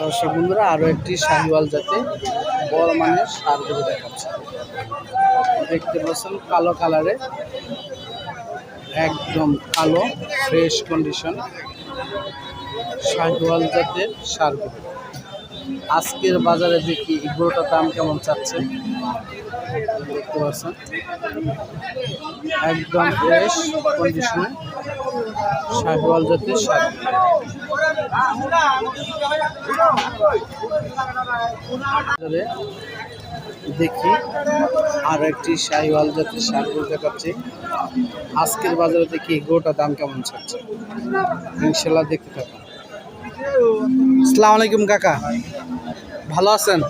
দর্শক বন্ধুরা, আরও একটি শাহিওয়াল জাতে বড় মানের সার গরু দেখাচ্ছে। দেখতে পাচ্ছেন কালো কালারে একদম কালো ফ্রেশ কন্ডিশন শাহিওয়াল জাতের সার আজকের বাজারে দেখি এগুলোটার দাম কেমন চাচ্ছে? দেখতে পাচ্ছেন। একদম ফ্রেশ কন্ডিশনে শাহিওয়াল জাতের সার দেখি আর একটি শাহিওয়াল জাতের সার বলতে পারছি। আজকের বাজারে দেখি গোটা দাম কেমন চাচ্ছে ইনশাল্লাহ দেখতে থাকুন। আসসালামু আলাইকুম কাকা। ভালো আছেন?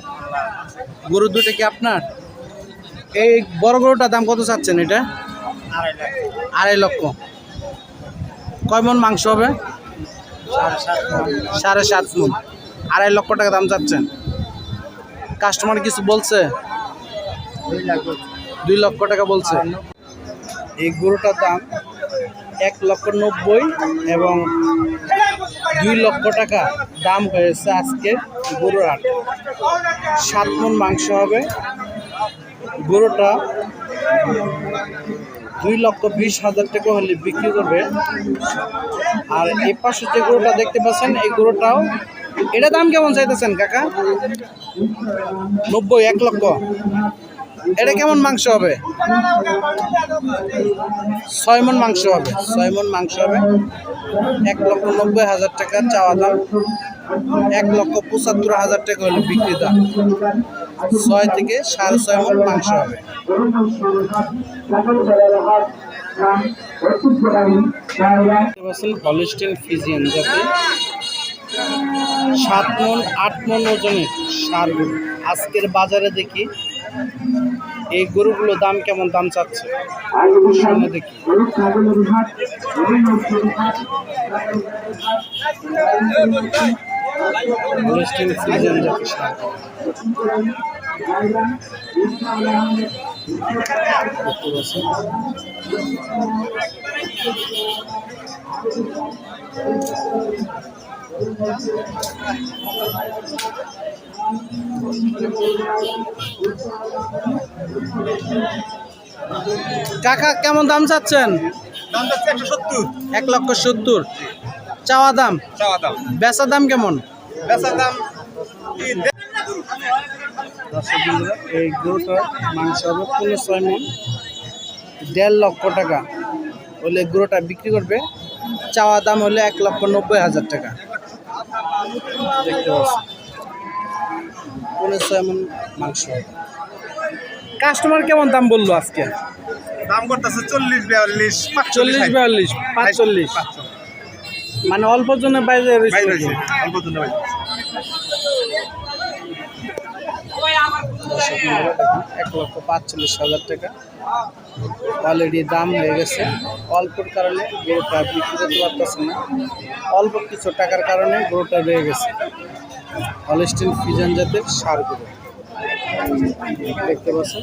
গরু দুটো কি আপনার? এই বড় গরুটার দাম কত চাচ্ছেন এটা? আড়াই লক্ষ। কয় মন মাংস হবে? সাড়ে সাত মন। আড়াই লক্ষ টাকা দাম চাচ্ছেন। কাস্টমার কিছু বলছে? দুই লক্ষ টাকা বলছে। এই গরুটার দাম এক লক্ষ নব্বই এবং দুই লক্ষ টাকা দাম হয়েছে আজকে গরুর হাট। সাত মন মাংস হবে। গরুটা দুই লক্ষ বিশ হাজার টাকা হলে বিক্রি করবে। আর এই পাশে যে গরুটা দেখতে পাচ্ছেন, এই গরুটাও এটা দাম কেমন চাইতেছেন কাকা? নব্বই, এক লক্ষ। এটা কেমন মাংস হবে? ছয় মন মাংস হবে। ছয় মন মাংস হবে। এক লক্ষ নব্বই হাজার টাকা চাওয়া দাম। এক লক্ষ পঁচাত্তর হাজার টাকা হলে বিক্রি দাম। ছয় থেকে সাড়ে ছয় মন মাংস হবে। হলিস্টিন ফিজিয়ান যাতে সাত মন আট মন ওজনের সার গরু। আজকের বাজারে দেখি এই গরুগুলো দাম কেমন দাম চাচ্ছে? সামনে দেখি। দেখতে পাচ্ছেন কাকা কেমন দাম চাচ্ছেন? দাম যাচ্ছে একশো সত্তর। এক লক্ষ সত্তর। চাওয়া দাম? চাওয়া দাম। বেচা দাম কেমন? বেচার দাম দর্শক বন্ধুরা এই গরুটার মাংস হবে পনেরো ছয় মন দেড় লক্ষ টাকা। হলে গরুটা বিক্রি করবে চাওয়া দাম হলে এক লক্ষ নব্বই হাজার টাকা। দেখতে পাচ্ছি পনেরো ছয় মন মাংস হবে। কাস্টমার কেমন দাম বলল আজকে? দাম করতেছে চল্লিশ বিয়াল্লিশ চল্লিশ বিয়াল্লিশ পাঁচচল্লিশ। মানে অল্প জন্য বাইরে রয়েছে এক লক্ষ পাঁচচল্লিশ হাজার টাকা। অলরেডি দাম হয়ে গেছে। অল্পর কারণে গরুটা বিক্রি করতে পারতেছে না। অল্প কিছু টাকার কারণে গরুটা রয়ে গেছে। হলিস্টিন ফিজান জাতের সার গরু। দেখতে পাচ্ছেন?